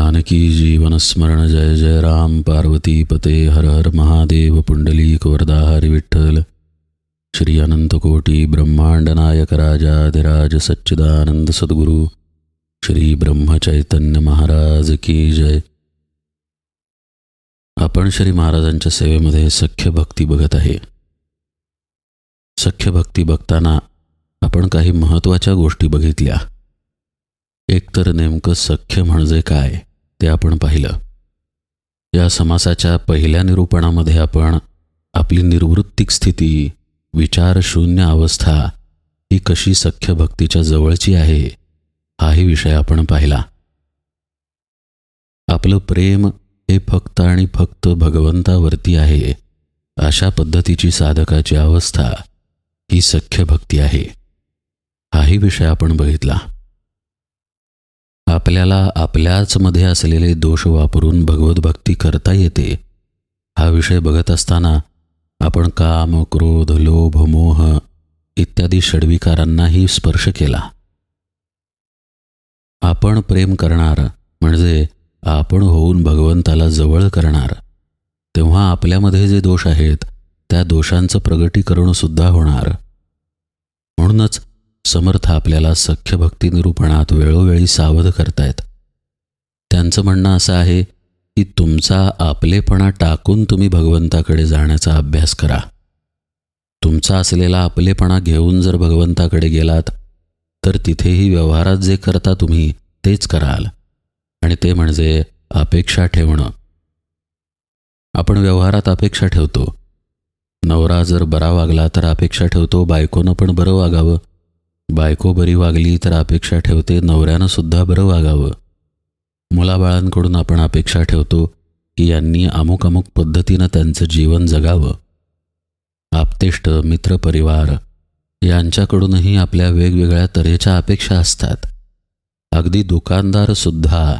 जानकी जीवनस्मरण जय जय राम पार्वती पते हर हर महादेव पुंडलीक वरदा विठ्ठल। श्री अनंतकोटी ब्रह्मांड नायक राजाधिराज सच्चिदानंद सद्गुरू। श्री ब्रह्मचैतन्य महाराज की जय। आपण श्री महाराजांच्या सेवेमध्ये सख्य भक्ती बघत आहे। सख्य भक्ती बघताना आपण काही महत्त्वाच्या गोष्टी बघितल्या। एकतर नेमकं सख्य म्हणजे काय? ते आपण पाहिलं. या समासाच्या पहिल्या निरूपणामध्ये आपण आपली निर्वृत्तिक स्थिती विचारशून्य अवस्था ही कशी सख्य भक्तीच्या जवळची आहे हाही विषय आपण पाहिला. आपलं प्रेम हे फक्त आणि फक्त भगवंतावरती आहे अशा पद्धतीची साधकाची अवस्था ही सख्य भक्ती आहे. हाही विषय आपण बघितला. आपल्याला आपल्याचमध्ये असलेले दोष वापरून भगवतभक्ती करता येते. हा विषय बघत असताना आपण काम क्रोध लोभ मोह इत्यादी षडविकारांनाही स्पर्श केला. आपण प्रेम करणार म्हणजे आपण होऊन भगवंताला जवळ करणार. तेव्हा आपल्यामध्ये जे दोष आहेत त्या दोषांचं प्रगटीकरण सुद्धा होणार. म्हणूनच समर्थ आपल्याला सख्य भक्ती निरूपणात वेळोवेळी सावध करतायत. त्यांचं म्हणणं असं आहे की तुमचा आपलेपणा टाकून तुम्ही भगवंताकडे जाण्याचा अभ्यास करा. तुमचा असलेला आपलेपणा घेऊन जर भगवंताकडे गेलात तर तिथेही व्यवहारात जे करता तुम्ही तेच कराल. आणि ते म्हणजे अपेक्षा ठेवणं. आपण व्यवहारात अपेक्षा ठेवतो. नवरा जर बरा वागला तर अपेक्षा ठेवतो बायकोनं पण बरं वागावं. बायको बरी वागली तर अपेक्षा ठेवते नवऱ्यानं सुद्धा बरं वागावं. मुलाबाळांकडून आपण अपेक्षा ठेवतो की यांनी अमुक अमुक पद्धतीनं त्यांचं जीवन जगावं. आपतेष्ट मित्रपरिवार यांच्याकडूनही आपल्या वेगवेगळ्या तऱ्हेच्या अपेक्षा असतात. अगदी दुकानदारसुद्धा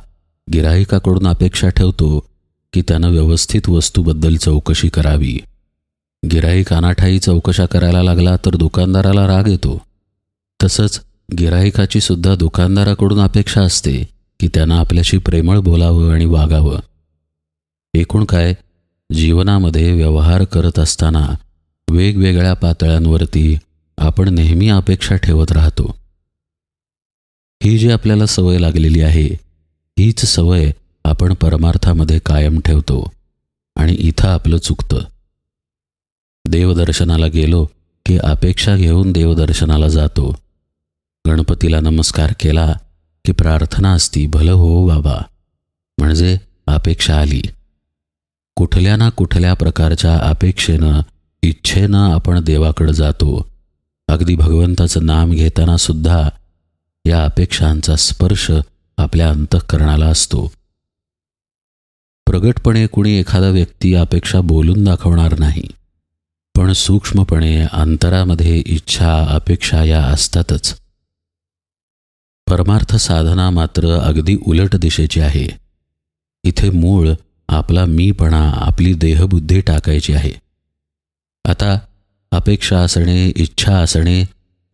गिराहिकाकडून अपेक्षा ठेवतो की त्यानं व्यवस्थित वस्तूबद्दल चौकशी करावी. गिराईक अनाठाई चौकशा करायला लागला तर दुकानदाराला राग येतो. तसंच गिराहिकाची सुद्धा दुकानदाराकडून अपेक्षा असते की त्यांना आपल्याशी प्रेमळ बोलावं आणि वागावं. एकूण काय जीवनामध्ये व्यवहार करत असताना वेगवेगळ्या पातळ्यांवरती आपण नेहमी अपेक्षा ठेवत राहतो. ही जी आपल्याला सवय लागलेली आहे हीच सवय आपण परमार्थामध्ये कायम ठेवतो आणि इथं आपलं चुकतं. देवदर्शनाला गेलो की अपेक्षा घेऊन देवदर्शनाला जातो. गणपतीला नमस्कार केला की प्रार्थना असती भलं हो बाबा. म्हणजे अपेक्षा आली. कुठल्या ना कुठल्या प्रकारच्या अपेक्षेनं इच्छेनं आपण देवाकडं जातो. अगदी भगवंताचं नाम घेताना सुद्धा या अपेक्षांचा स्पर्श आपल्या अंतःकरणाला असतो. प्रगटपणे कुणी एखादा व्यक्ती अपेक्षा बोलून दाखवणार नाही. पण सूक्ष्मपणे अंतरामध्ये इच्छा अपेक्षा या असतातच. परमार्थ साधना मात्र अगदी उलट दिशेची आहे. इथे मूळ आपला मीपणा आपली देहबुद्धी टाकायची आहे. आता अपेक्षा असणे इच्छा असणे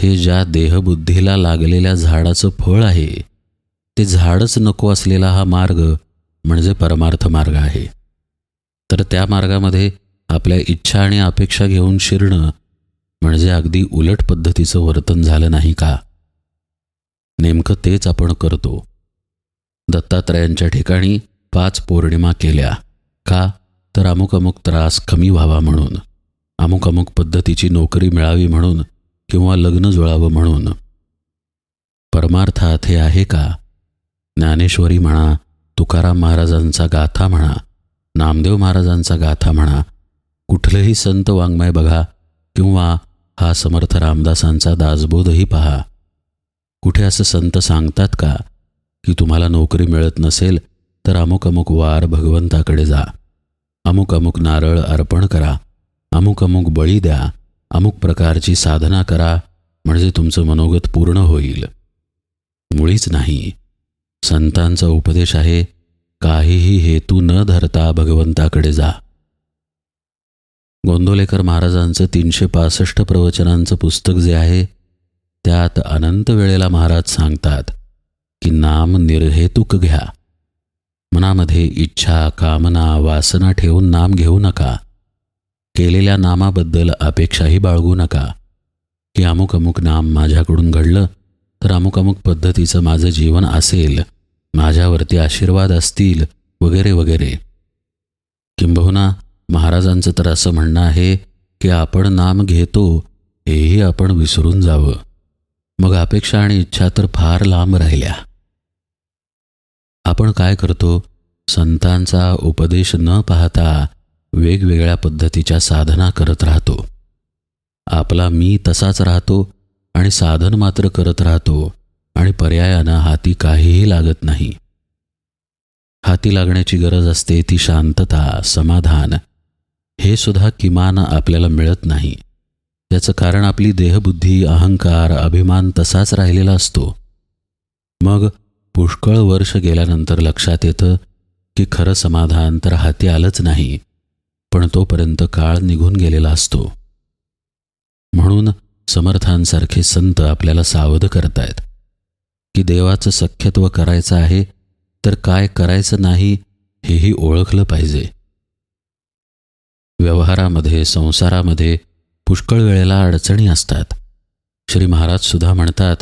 हे ज्या देहबुद्धीला लागलेल्या झाडाचं फळ आहे ते झाडच नको असलेला हा मार्ग म्हणजे परमार्थ मार्ग आहे. तर त्या मार्गामध्ये आपल्या इच्छा आणि अपेक्षा घेऊन शिरणं म्हणजे अगदी उलट पद्धतीचं वर्तन झालं नाही का? नेमकं तेच आपण करतो. दत्तात्रयांच्या ठिकाणी पाच पौर्णिमा केल्या. का? तर अमुक अमुक त्रास कमी व्हावा म्हणून. अमुक अमुक पद्धतीची नोकरी मिळावी म्हणून किंवा लग्न जुळावं म्हणून. परमार्थात हे आहे का? ज्ञानेश्वरी म्हणा तुकाराम महाराजांचा गाथा म्हणा नामदेव महाराजांचा गाथा म्हणा कुठलंही संत वाङ्मय बघा किंवा हा समर्थ रामदासांचा दासबोधही पहा. कुठे असं संत सांगतात का? की तुम्हाला नोकरी मिळत नसेल तर अमुक अमुक वार भगवंताकडे जा. अमुक अमुक नारळ अर्पण करा. अमुक अमुक बळी द्या. अमुक प्रकारची साधना करा म्हणजे तुमचं मनोगत पूर्ण होईल. मुळीच नाही. संतांचा उपदेश आहे काहीही हेतू न धरता भगवंताकडे जा. गोंदोलेकर महाराजांचं तीनशे पासष्ट प्रवचनांचं पुस्तक जे आहे त्यात अनंत वेळेला महाराज सांगतात की नाम निर्हेतुक घ्या. मनामध्ये इच्छा कामना वासना ठेवून नाम घेऊ नका. केलेल्या नामाबद्दल अपेक्षाही बाळगू नका. की अमुक अमुक नाम माझ्याकडून घडलं तर अमुक अमुक पद्धतीचं माझं जीवन असेल माझ्यावरती आशीर्वाद असतील वगैरे वगैरे. किंबहुना महाराजांचं तर असं म्हणणं आहे की आपण नाम घेतो हेही आपण विसरून जावं. मग अपेक्षा आणि इच्छा तर फार लांब राहिल्या. आपण काय करतो? संतांचा उपदेश न पाहता वेगवेगळ्या पद्धतीच्या साधना करत राहतो. आपला मी तसाच राहतो आणि साधन मात्र करत राहतो आणि पर्यायानं हाती काहीही लागत नाही. हाती लागण्याची गरज असते ती शांतता समाधान हे सुद्धा किमान आपल्याला मिळत नाही. त्याचं कारण आपली देहबुद्धी अहंकार अभिमान तसाच राहिलेला असतो. मग पुष्कळ वर्ष गेल्यानंतर लक्षात येतं की खरं समाधान तर हाती आलंच नाही पण तोपर्यंत काळ निघून गेलेला असतो. म्हणून समर्थांसारखे संत आपल्याला सावध करतायत की देवाचं सख्यत्व करायचं आहे तर काय करायचं नाही हेही ओळखलं पाहिजे. व्यवहारामध्ये संसारामध्ये पुष्कळ वेळेला अडचणी असतात. श्री महाराज सुद्धा म्हणतात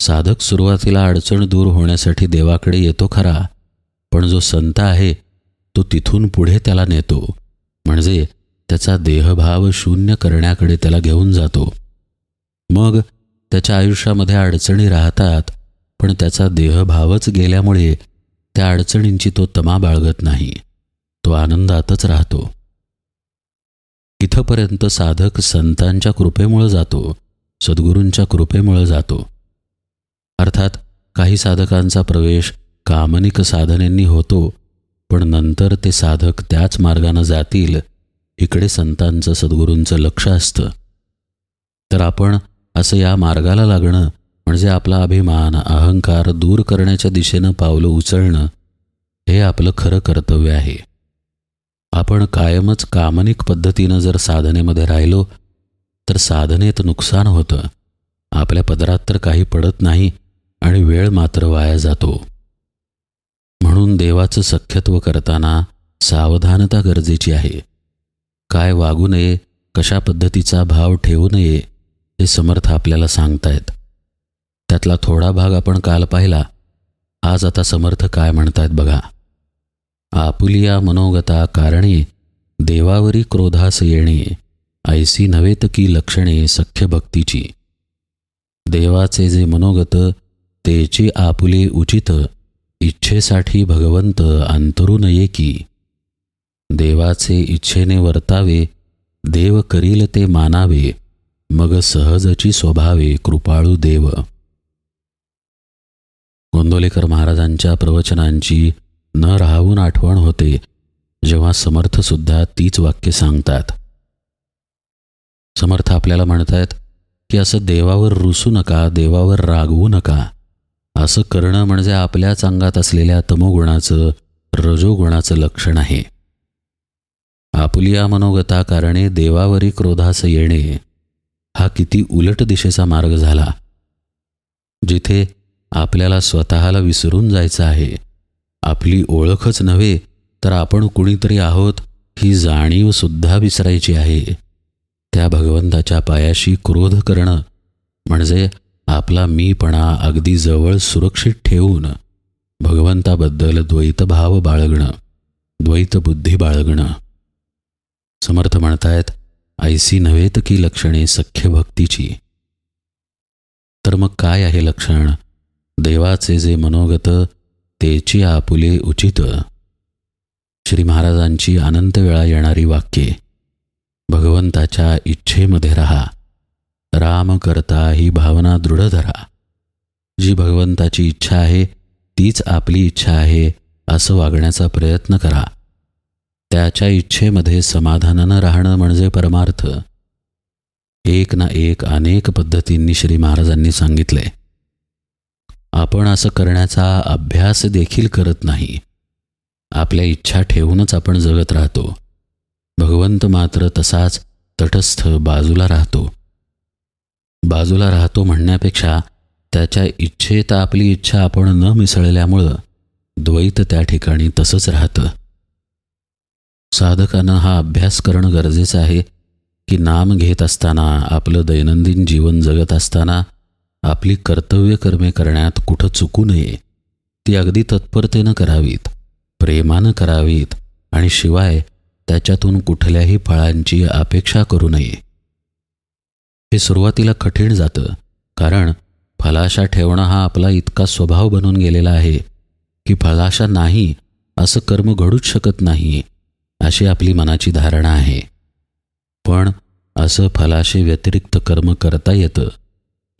साधक सुरुवातीला अडचण दूर होण्यासाठी देवाकडे येतो खरा पण जो संत आहे तो तिथून पुढे त्याला नेतो. म्हणजे त्याचा देहभाव शून्य करण्याकडे त्याला घेऊन जातो. मग त्याच्या आयुष्यामध्ये अडचणी राहतात पण त्याचा देहभावच गेल्यामुळे त्या अडचणींची तो तमा बाळगत नाही. तो आनंदातच राहतो. इथंपर्यंत साधक संतांच्या कृपेमुळं जातो सद्गुरूंच्या कृपेमुळं जातो. अर्थात काही साधकांचा प्रवेश कामनिक साधनेंनी होतो पण नंतर ते साधक त्याच मार्गानं जातील इकडे संतांचं सद्गुरूंचं लक्ष असतं. तर आपण असं या मार्गाला लागणं म्हणजे आपला अभिमान अहंकार दूर करण्याच्या दिशेनं पावलं उचलणं हे आपलं खरं कर्तव्य आहे. आपण कायमच कामनिक पद्धतीनं जर साधनेमध्ये राहिलो तर साधनेत नुकसान होतं. आपल्या पदरात तर काही पडत नाही आणि वेळ मात्र वाया जातो. म्हणून देवाचं सख्यत्व करताना सावधानता गरजेची आहे. काय वागू नये कशा पद्धतीचा भाव ठेवू नये हे समर्थ आपल्याला सांगतायत. त्यातला थोडा भाग आपण काल पाहिला. आज आता समर्थ काय म्हणतायत बघा. आपुलिया मनोगता कारणे देवावरी क्रोधास येणे ऐसी नव्हेत की लक्षणे सख्य भक्तीची. देवाचे जे मनोगत तेची आपुले उचित इच्छेसाठी भगवंत अंतरू नये की. देवाचे इच्छेने वर्तावे देव करील ते मानावे मग सहजची स्वभावे कृपाळू देव. गोंदोलेकर महाराजांच्या प्रवचनांची न राहून आठवण होते जेव्हा समर्थसुद्धा तीच वाक्य सांगतात. समर्थ आपल्याला म्हणतायत की असं देवावर रुसू नका देवावर रागवू नका. असं करणं म्हणजे आपल्याच अंगात असलेल्या तमोगुणाचं रजोगुणाचं लक्षण आहे. आपुलिया मनोगता कारणे देवावरी क्रोधास येणे हा किती उलट दिशेचा मार्ग झाला. जिथे आपल्याला स्वतःला विसरून जायचं आहे आपली ओळखच नव्हे तर आपण कुणीतरी आहोत ही जाणीवसुद्धा विसरायची आहे. त्या भगवंताच्या पायाशी क्रोध करणं म्हणजे आपला मीपणा अगदी जवळ सुरक्षित ठेवून भगवंताबद्दल द्वैतभाव बाळगणं द्वैतबुद्धी बाळगणं. समर्थ म्हणतायत ऐसी नव्हेत की लक्षणे सख्य भक्तीची. तर मग काय आहे लक्षण? देवाचे जे मनोगत तेची आपुले उचित. श्री महाराजांची अनंत वेळा येणारी वाक्ये भगवंताच्या इच्छेमध्ये राहा. राम करता ही भावना दृढ धरा. जी भगवंताची इच्छा आहे तीच आपली इच्छा आहे असं वागण्याचा प्रयत्न करा. त्याच्या इच्छेमध्ये समाधानानं राहणं म्हणजे परमार्थ. एक ना एक अनेक पद्धतींनी श्री महाराजांनी सांगितले. आपण असं करण्याचा अभ्यास देखील करत नाही. आपल्या इच्छा ठेवूनच आपण जगत राहतो. भगवंत मात्र तसाच तटस्थ बाजूला राहतो. बाजूला राहतो म्हणण्यापेक्षा त्याच्या इच्छेत आपली इच्छा आपण न मिसळल्यामुळं द्वैत त्या ठिकाणी तसंच राहतं. साधकानं हा अभ्यास करणं गरजेचं आहे की नाम घेत असताना आपलं दैनंदिन जीवन जगत असताना आपली कर्तव्य कर्मे करण्यात कुठं चुकू नये ती अगदी तत्परतेनं करावीत प्रेमानं करावीत आणि शिवाय त्याच्यातून कुठल्याही फळांची अपेक्षा करू नये. हे सुरुवातीला कठीण जातं कारण फलाशा ठेवणं हा आपला इतका स्वभाव बनून गेलेला आहे की फलाशा नाही असं कर्म घडूच शकत नाही अशी आपली मनाची धारणा आहे. पण असं फलाशे व्यतिरिक्त कर्म करता येतं.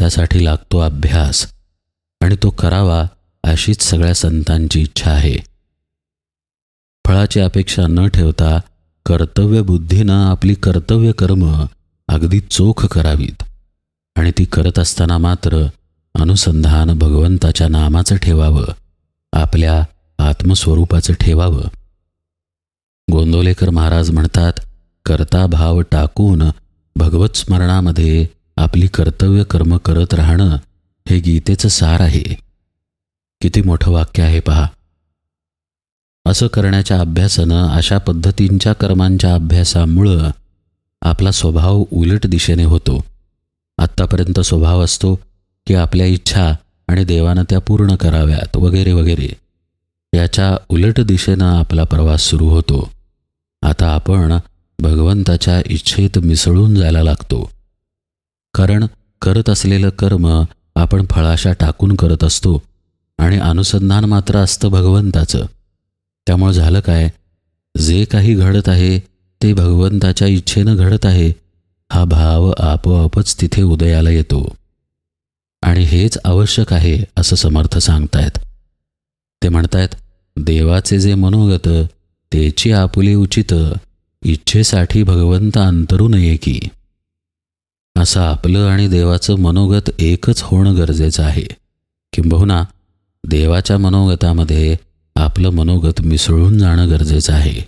त्यासाठी लागतो अभ्यास. आणि तो करावा अशीच सगळ्या संतांची इच्छा आहे. फळाची अपेक्षा न ठेवता कर्तव्य बुद्धीनं आपली कर्तव्य कर्म अगदी चोख करावीत. आणि ती करत असताना मात्र अनुसंधान भगवंताच्या नामाचं ठेवावं. आपल्या आत्मस्वरूपाचं ठेवावं. गोंदोलेकर महाराज म्हणतात कर्ता भाव टाकून भगवत स्मरणामध्ये आपली कर्तव्य कर्म करत राहणं हे गीतेचं सार आहे. किती मोठं वाक्य आहे पहा. असं करण्याच्या अभ्यासानं अशा पद्धतींच्या कर्मांच्या अभ्यासामुळं आपला स्वभाव उलट दिशेने होतो. आत्तापर्यंत स्वभाव असतो की आपल्या इच्छा आणि देवानं त्या पूर्ण कराव्यात वगैरे वगैरे. याच्या उलट दिशेनं आपला प्रवास सुरू होतो. आता आपण भगवंताच्या इच्छेत मिसळून जायला लागतो. कारण करत असलेलं कर्म आपण फळाशा टाकून करत असतो आणि अनुसंधान मात्र असतं भगवंताचं. त्यामुळं झालं काय? जे काही घडत आहे ते भगवंताच्या इच्छेनं घडत आहे हा भाव आपोआपच तिथे उदयाला येतो. आणि हेच आवश्यक आहे असं समर्थ सांगतायत. ते म्हणतायत देवाचे जे मनोगत तेची आपुले उचित इच्छेसाठी भगवंत अंतरू नये की. असं आपलं आणि देवाचं मनोगत एकच होणं गरजेचं आहे. किंबहुना देवाच्या मनोगतामध्ये आपलं मनोगत मिसळून जाणं गरजेचं आहे.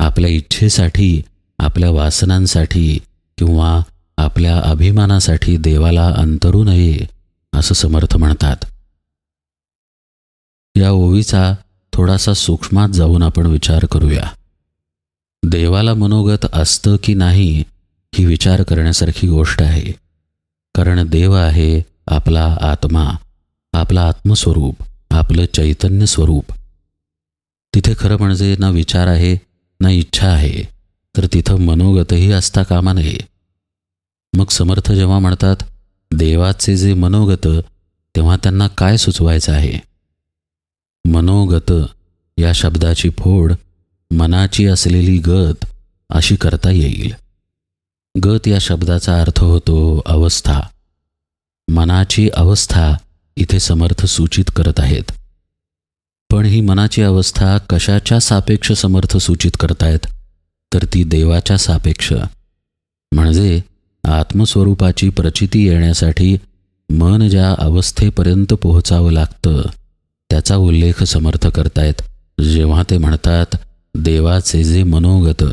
आपल्या इच्छेसाठी आपल्या वासनांसाठी किंवा आपल्या अभिमानासाठी देवाला अंतरू नये असं समर्थ म्हणतात. या ओवीचा थोडासा सूक्ष्मात जाऊन आपण विचार करूया. देवाला मनोगत असतं की नाही ही विचार करण्यासारखी गोष्ट आहे. कारण देव आहे आपला आत्मा आपला आत्मस्वरूप आपलं चैतन्य स्वरूप. तिथे खरं म्हणजे ना विचार आहे ना इच्छा आहे तर तिथं मनोगतही असता कामा नये. मग समर्थ जेव्हा म्हणतात देवाचे जे मनोगत तेव्हा त्यांना काय सुचवायचं आहे? मनोगत या शब्दाची फोड मनाची असलेली गत अशी करता येईल. गत या शब्दाचा अर्थ होतो अवस्था. मनाची अवस्था इथे समर्थ सूचित करत आहेत. पण ही मनाची अवस्था कशाच्या सापेक्ष समर्थ सूचित करतायत? तर ती देवाच्या सापेक्ष. म्हणजे आत्मस्वरूपाची प्रचिती येण्यासाठी मन ज्या अवस्थेपर्यंत पोहोचावं लागतं त्याचा उल्लेख समर्थ करतायत. जेव्हा ते म्हणतात देवाचे जे मनोगत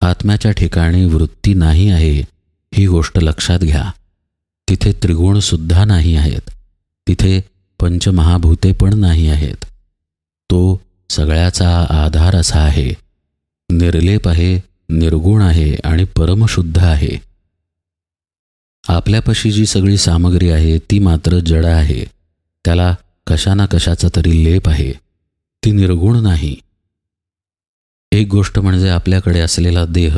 आत्म्याच्या ठिकाणी वृत्ती नाही आहे ही गोष्ट लक्षात घ्या. तिथे त्रिगुणसुद्धा नाही आहेत. तिथे पंचमहाभूते पण नाही आहेत. तो सगळ्याचा आधार असा आहे. निर्लेप आहे निर्गुण आहे आणि परमशुद्ध आहे. आपल्यापाशी जी सगळी सामग्री आहे ती मात्र जड आहे. त्याला कशा ना कशाचा तरी लेप आहे. ती निर्गुण नाही. एक गोष्ट म्हणजे आपल्याकडे असलेला देह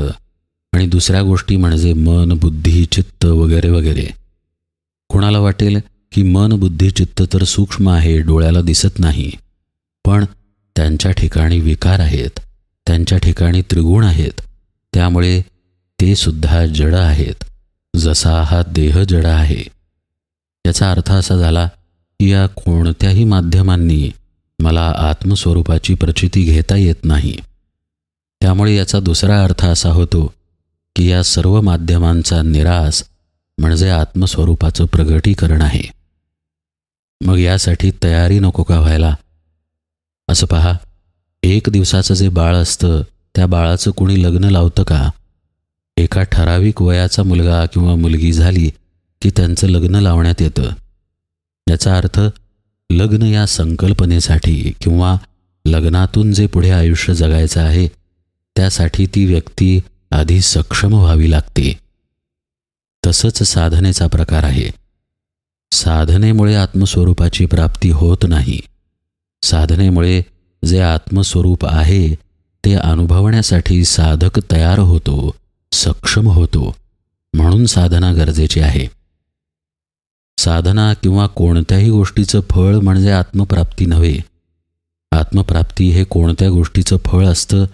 आणि दुसऱ्या गोष्टी म्हणजे मन बुद्धी चित्त वगैरे वगैरे. कोणाला वाटेल की मन बुद्धी चित्त तर सूक्ष्म आहे डोळ्याला दिसत नाही. पण त्यांच्या ठिकाणी विकार आहेत त्यांच्या ठिकाणी त्रिगुण आहेत त्यामुळे ते सुद्धा जड आहेत जसा हा देह जड आहे. याचा अर्थ असा झाला की या कोणत्याही माध्यमांनी मला आत्मस्वरूपाची प्रचिती घेता येत नाही. त्यामुळे याचा दुसरा अर्थ असा होतो की या सर्व माध्यमांचा निराश म्हणजे आत्मस्वरूपाचं प्रगटीकरण आहे. मग यासाठी तयारी नको का व्हायला? असं पहा एक दिवसाचं जे बाळ असतं त्या बाळाचं कुणी लग्न लावतं का? एका ठराविक वयाचा मुलगा किंवा मुलगी झाली की त्यांचं लग्न लावण्यात येतं. याचा अर्थ लग्न या संकल्पनेसाठी किंवा लग्नातून जे पुढे आयुष्य जगायचं आहे त्यासाठी ती व्यक्ती आधी सक्षम व्हावी लागते. तसंच साधनेचा प्रकार आहे. साधनेमुळे आत्मस्वरूपाची प्राप्ती होत नाही. साधनेमुळे जे आत्मस्वरूप आहे ते अनुभवण्यासाठी साधक तयार होतो सक्षम होतो म्हणून साधना गरजेची आहे. साधना किंवा कोणत्याही गोष्टीचं फळ म्हणजे आत्मप्राप्ती नव्हे. आत्मप्राप्ती हे कोणत्या गोष्टीचं फळ असतं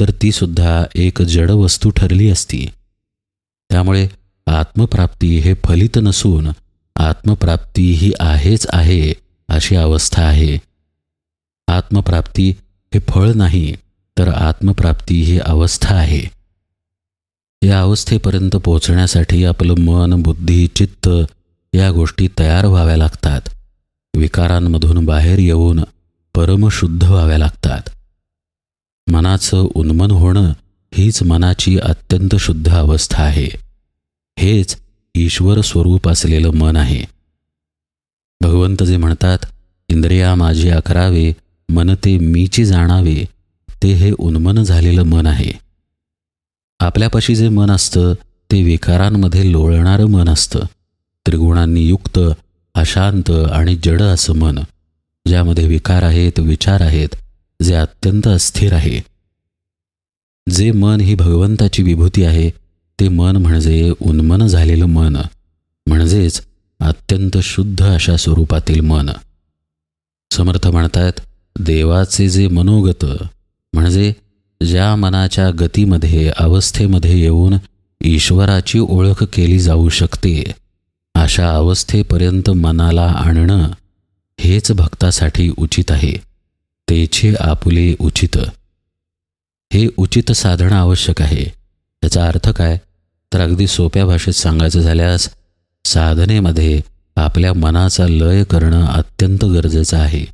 तर ती सुद्धा एक जड वस्तू ठरली असती. त्यामुळे आत्मप्राप्ती हे फलित नसून आत्मप्राप्ती ही आहेच आहे अशी अवस्था आहे. आत्मप्राप्ती हे फळ नाही तर आत्मप्राप्ती ही अवस्था आहे. या अवस्थेपर्यंत पोहोचण्यासाठी आपलं मन बुद्धी चित्त या गोष्टी तयार व्हाव्या लागतात. विकारांमधून बाहेर येऊन परमशुद्ध व्हाव्या लागतात. मनाचं उन्मन होणं हीच मनाची अत्यंत शुद्ध अवस्था आहे. हेच ईश्वर स्वरूप असलेलं मन आहे. भगवंत जे म्हणतात इंद्रिया माझी अकरावे मन ते मीची जाणावे ते हे उन्मन झालेलं मन आहे. आपल्यापाशी जे मन असतं ते विकारांमध्ये लोळणारं मन असतं. त्रिगुणांनी युक्त अशांत आणि जड असं मन ज्यामध्ये विकार आहेत विचार आहेत जे अत्यंत अस्थिर आहे. जे मन ही भगवंताची विभूती आहे ते मन म्हणजे उन्मन झालेलं मन म्हणजेच अत्यंत शुद्ध अशा स्वरूपातील मन. समर्थ म्हणतात देवाचे जे मनोगत म्हणजे ज्या मनाच्या गतीमध्ये अवस्थेमध्ये येऊन ईश्वराची ओळख केली जाऊ शकते अशा अवस्थेपर्यंत मनाला आणणं हेच भक्तासाठी उचित आहे. तेचे आपुले उचित. हे उचित साधणं आवश्यक आहे. याचा अर्थ काय? तर अगदी सोप्या भाषेत सांगायचं झाल्यास साधनेमध्ये आपल्या मनाचा लय करणं अत्यंत गरजेचं आहे.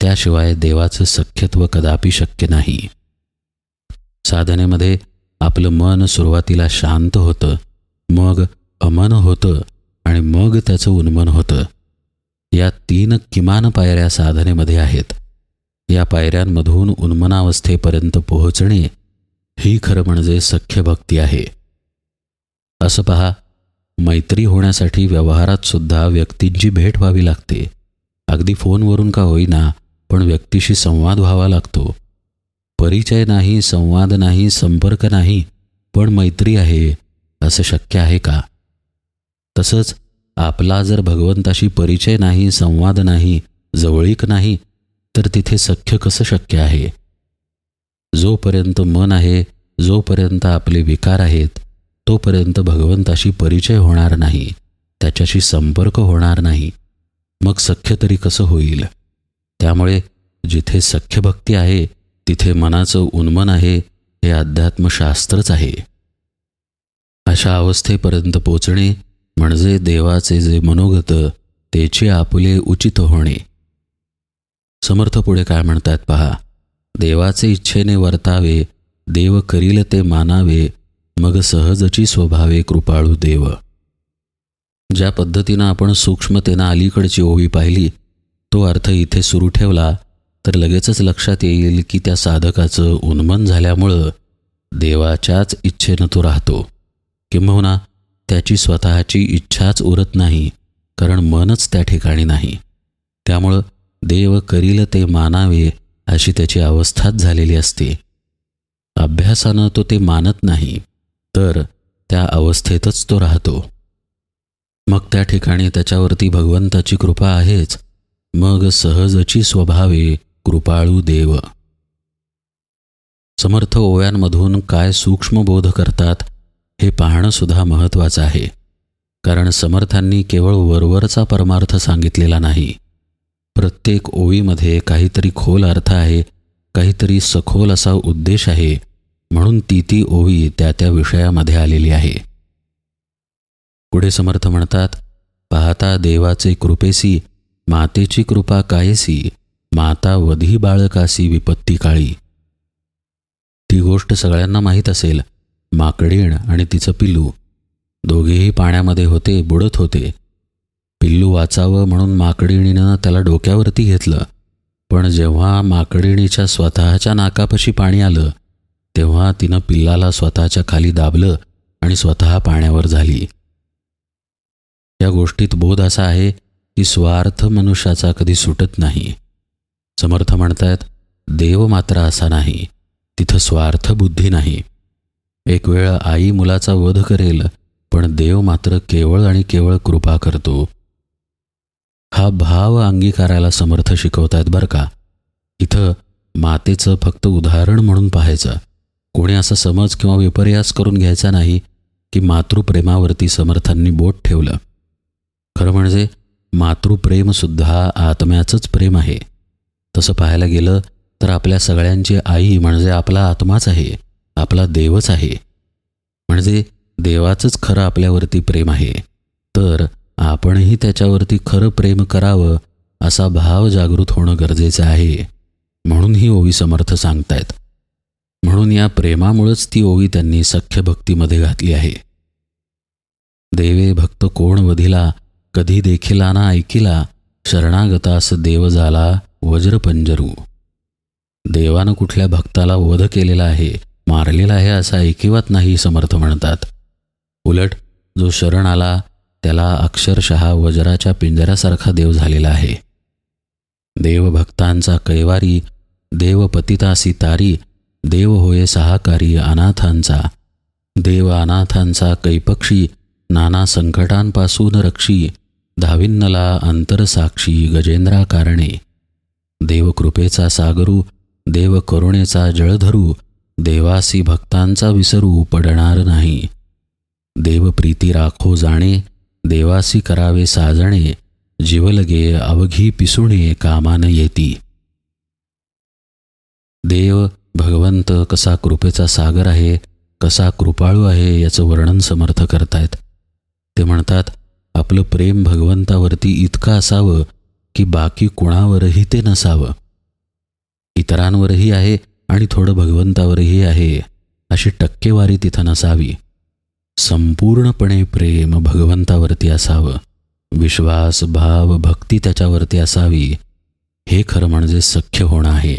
त्याशिवाय देवाचं सख्यत्व कदापि शक्य नाही. साधनेमध्ये आपलं मन सुरुवातीला शांत होतं मग अमन होतं आणि मग त्याचं उन्मन होतं. या तीन किमान पायऱ्या साधनेमध्ये आहेत. या पायऱ्यांमधून उन्मनावस्थेपर्यंत पोहोचणे ही खरं म्हणजे सख्य भक्ती आहे. असं पहा मैत्री होण्यासाठी व्यवहारात सुद्धा व्यक्तींची भेट व्हावी लागते. अगदी फोनवरून का होईना पण व्यक्तीशी संवाद व्हावा लागतो. परिचय नाही संवाद नाही संपर्क नाही पण मैत्री आहे असं शक्य आहे का? तसंच आपला जर भगवंताशी परिचय नाही संवाद नाही जवळीक नाही तर तिथे सख्य कसं शक्य आहे? जोपर्यंत मन आहे जोपर्यंत आपले विकार आहेत तोपर्यंत भगवंताशी परिचय होणार नाही त्याच्याशी संपर्क होणार नाही. मग सख्य तरी कसं होईल? त्यामुळे जिथे सख्यभक्ती आहे तिथे मनाचं उन्मन आहे हे अध्यात्मशास्त्रच आहे. अशा अवस्थेपर्यंत पोचणे म्हणजे देवाचे जे मनोगत त्याचे आपले उचित होणे. समर्थ पुढे काय म्हणतात पहा? देवाचे इच्छेने वर्तावे देव करील ते मानावे मग सहजची स्वभावे कृपाळू देव. ज्या पद्धतीनं आपण सूक्ष्मतेनं अलीकडची ओवी पाहिली तो अर्थ इथे सुरू ठेवला तर लगेचच लक्षात येईल की त्या साधकाचं उन्मन झाल्यामुळं देवाच्याच इच्छेनं तो राहतो. किंबहुना त्याची स्वतःची इच्छाच उरत नाही कारण मनच त्या ठिकाणी नाही. त्यामुळं देव करील ते मानावे अशी त्याची अवस्थाच झालेली असते. अभ्यासानं तो ते मानत नाही तर त्या अवस्थेतच तो राहतो. मग त्या ठिकाणी त्याच्यावरती भगवंताची कृपा आहेच मग सहजची स्वभावे कृपाळू देव. समर्थ ओव्यांमधून काय सूक्ष्म बोध करतात हे पाहणं सुद्धा महत्त्वाचं आहे कारण समर्थांनी केवळ वरवरचा परमार्थ सांगितलेला नाही. प्रत्येक ओवीमध्ये काहीतरी खोल अर्थ आहे काहीतरी सखोल असा उद्देश आहे म्हणून ती ती ओवी त्या त्या विषयामध्ये आलेली आहे. पुढे समर्थ म्हणतात पाहता देवाचे कृपेसी मातेची कृपा कायसी माता वधी बाळकासी विपत्ती काळी. ती गोष्ट सगळ्यांना माहीत असेल माकडीण आणि तिचं पिल्लू. दोघेही पाण्यामध्ये होते बुडत होते. पिल्लू वाचावं म्हणून माकडीणीनं त्याला डोक्यावरती घेतलं. पण जेव्हा माकडीणीच्या स्वतःच्या नाकापाशी पाणी आलं तेव्हा तिनं पिल्लाला स्वतःच्या खाली दाबलं आणि स्वतः पाण्यावर झाली. या गोष्टीत बोध असा आहे की स्वार्थ मनुष्याचा कधी सुटत नाही. समर्थ म्हणतायत देव मात्र असा नाही तिथं स्वार्थ बुद्धी नाही. एक वेळ आई मुलाचा वध करेल पण देव मात्र केवळ आणि केवळ कृपा करतो. हा भाव अंगीकारायला समर्थ शिकवतायत बरं का. इथं मातेचं फक्त उदाहरण म्हणून पाहायचं. कोणी असा समज किंवा विपर्यास करून घ्यायचा नाही की मातृप्रेमावरती समर्थांनी बोट ठेवलं. खरं म्हणजे मातृप्रेमसुद्धा आत्म्याचंच प्रेम आहे. तसं पाहायला गेलं तर आपल्या सगळ्यांची आई म्हणजे आपला आत्माच आहे आपला देवच आहे. म्हणजे देवाचंच खरं आपल्यावरती प्रेम आहे. तर आपणही त्याच्यावरती खरं प्रेम करावं असा भाव जागृत होणं गरजेचं आहे. म्हणून ही ओवी समर्थ सांगतायत. म्हणून या प्रेमामुळंच ती ओवी त्यांनी सख्य भक्तीमध्ये घातली आहे. देवे भक्त कोण वधिला कधी देखिला ना ऐकिला शरणागतास देव झाला वज्रपंजरू देवानं कुठल्या भक्ताला वध केलेला आहे मारलेला आहे असा ऐकिवात नाही समर्थ म्हणतात. उलट जो शरण आला त्याला अक्षरशः वज्राच्या पिंजऱ्यासारखा देव झालेला आहे. देवभक्तांचा कैवारी देवपतितासी तारी देव होय सहाकारी अनाथांचा देव अनाथांचा कैपक्षी नाना संकटांपासून रक्षी धाविन्नला अंतरसाक्षी गजेंद्रा कारणे देवकृपेचा सागरू देव करुणेचा जळधरू देवासी भक्तांचा विसरू पडणार नाही. देवप्रीती राखो जाणे देवासी करावे साजणे जीवलगे अवघी पिसुणे कामान येती. देव भगवंत कसा कृपेचा सागर आहे कसा कृपाळू आहे याचं वर्णन समर्थ करतायत. ते म्हणतात आपलं प्रेम भगवंतावरती इतकं असावं की बाकी कुणावरही ते नसावं. इतरांवरही आहे आणि थोडं भगवंतावरही आहे अशी टक्केवारी तिथं नसावी. संपूर्णपणे प्रेम भगवंतावरती असावं. विश्वास भाव भक्ती त्याच्यावरती असावी. हे खरं म्हणजे सख्य होणं आहे.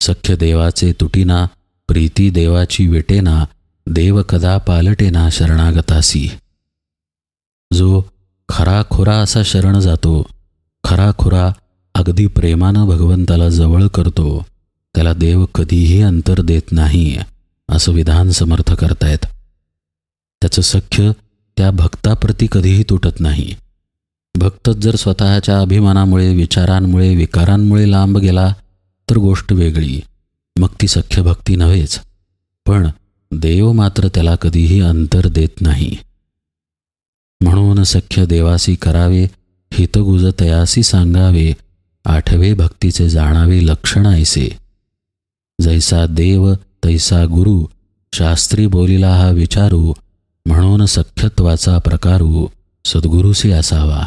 सख्य देवाचे तुटीना प्रीती देवाची विटेना देव कदा पालटेना शरणागतासी. जो खराखुरा असा शरण जातो खराखुरा अगदी प्रेमानं भगवंताला जवळ करतो त्याला देव कधीही अंतर देत नाही असं विधान समर्थ करतायत. त्याचं सख्य त्या भक्ताप्रती कधीही तुटत नाही. भक्तच जर स्वतःच्या अभिमानामुळे विचारांमुळे विकारांमुळे लांब गेला तर गोष्ट वेगळी. मग ती सख्य भक्ती नव्हेच पण देव मात्र त्याला कधीही अंतर देत नाही. म्हणून सख्य देवासी करावे हितगुज तयासी सांगावे आठवे भक्तीचे जाणावे लक्षण ऐसे. जैसा देव तैसा गुरु शास्त्री बोलिला हा विचारू म्हणून सख्यत्वाचा प्रकारू सद्गुरुसी असावा.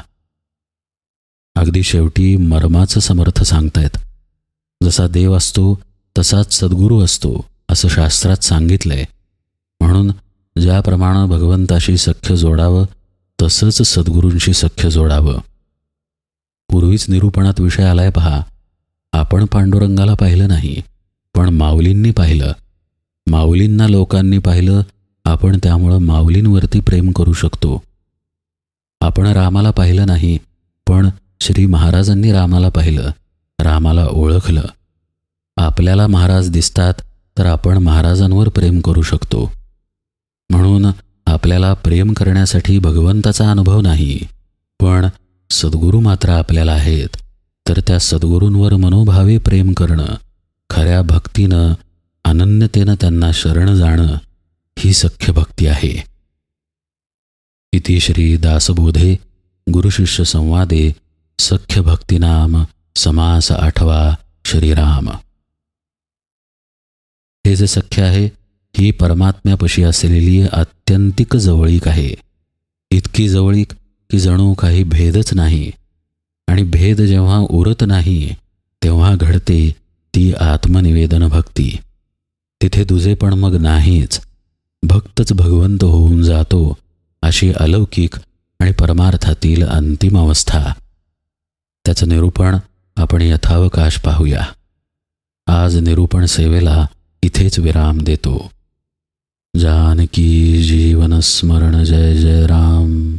अगदी शेवटी मर्माचं समर्थ सांगतायत. जसा देव असतो तसाच सद्गुरू असतो असं शास्त्रात सांगितलंय. म्हणून ज्याप्रमाणे भगवंताशी सख्य जोडावं तसंच सद्गुरूंशी सख्य जोडावं. पूर्वीच निरूपणात विषय आलाय पहा. आपण पांडुरंगाला पाहिलं नाही पण माऊलींनी पाहिलं. माऊलींना लोकांनी पाहिलं आपण त्यामुळं माऊलींवरती प्रेम करू शकतो. आपण रामाला पाहिलं नाही पण श्री महाराजांनी रामाला पाहिलं रामाला ओळखलं. आपल्याला महाराज दिसतात तर आपण महाराजांवर प्रेम करू शकतो. म्हणून आपल्याला प्रेम करण्यासाठी भगवंताचा अनुभव नाही पण सद्गुरू मात्र आपल्याला आहेत तर त्या सद्गुरूंवर मनोभावे प्रेम करणं खऱ्या भक्तीनं अनन्यतेनं त्यांना शरण जाणं ही सख्य भक्ती आहे. इति श्री दासबोधे गुरुशिष्य संवादे सख्य भक्तीनाम समास आठवा श्रीराम. हे जे सख्य आहे ही परमात्म्यापशी असलेली आत्यंतिक जवळीक आहे. इतकी जवळीक की जणू काही भेदच नाही. आणि भेद जेव्हा उरत नाही तेव्हा घडते ती आत्मनिवेदन भक्ती तिथे दुजेपण मग नाहीच. भक्तच भगवंत होऊन जातो अशी अलौकिक आणि परमार्थातील अंतिम अवस्था. त्याचं निरूपण आपण यथावकाश पाहूया. आज निरूपण सेवेला इथेच विराम देतो. जानकी जीवन स्मरण जय जय राम.